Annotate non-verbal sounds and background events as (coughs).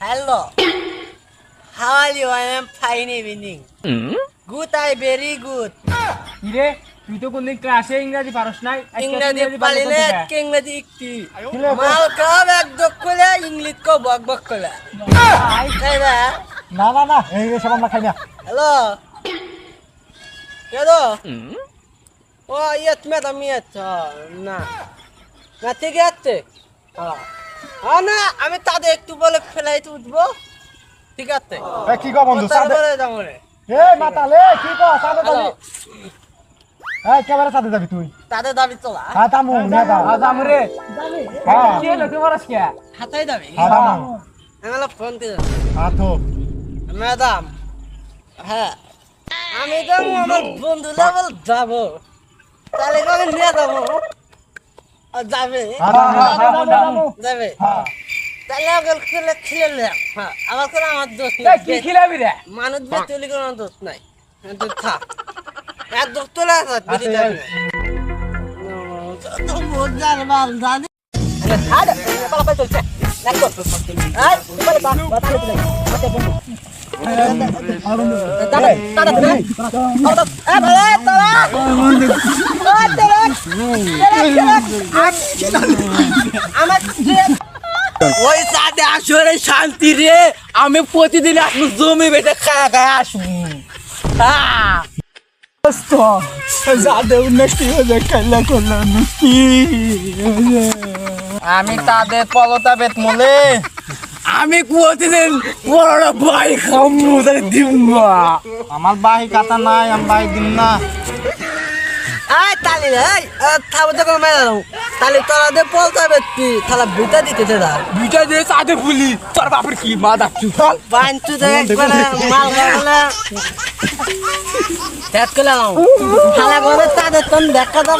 Hello. (coughs) How are you? I am fine evening. Good, I very good. কিরে তুই তো কোনদিন ক্লাসে ইংরাজি পারস নাই? আজকে ইংরেজি ভালো পালিলে। এক ইংরেজি একটি। মাল কাব এক দক করে ইংলিশ কো বক বক করে তাই না? না না না এই সব আমরা খাই না। হ্যালো কে দো ও ইয়ে তুমি তুমি আচ্ছা না। না ঠিক আছে? হ্যাঁ না আমি তাদের একটু বলে ফেলাইতে উঠবো। ঠিক আছে? কি কো বন্ধু সাদে যাব রে? এ মাতালে কি কো সাদে যাবি হ্যালো কেবারে সাদে যাবি তুই। তাদের দাবি চলা হ্যাঁ তামু না যা আজ আমরে হ্যাঁ। কি হলো তুই পারস হাতাই দাবি? হ্যাঁ তামু আমি ফোন দিয়ে হ্যাঁ তো। ম্যাডাম হ্যাঁ আমি যাব আমার বন্ধু লেভেল যাব। তাহলে কবে নিয়ে যাব। যাবে হ্যাঁ হ্যাঁ হ্যাঁ যাবে হ্যাঁ তাহলে খেলে খেলে হ্যাঁ আমার কোনো আমার দোষ নেই কি খিলাবি রে মানুষ বেতলি কোনো দোষ নাই কিন্তু থাক এক দোষ তোলা আছে বেশি যাবে মজার মাল জানি আরে পালা পালা চলছে বা দাদা দাদা দাদা ওই সাথে আসলে শান্তি রে আমি প্রতিদিন আসব জমি বেটে খায়া খায়া আসব উন্নতি হয়ে খেলা করলাম আমি তাদের পলতা বেত মলে আমি প্রতিদিন বড় দিব আমার বাহি কাটা নাই আমি বাহি দিন না। আয় তালি এই থাবো তো কোনো মেলা তালি তোরা দে পল বেত কি থালা বিটা দিতে দে দা। দুইটা দে সাথে ফুলি তোর বাপের কি মা ডাকছু পাঁচু দে একবার মাল গালা দেখ করে তাদের তন দেখা দাও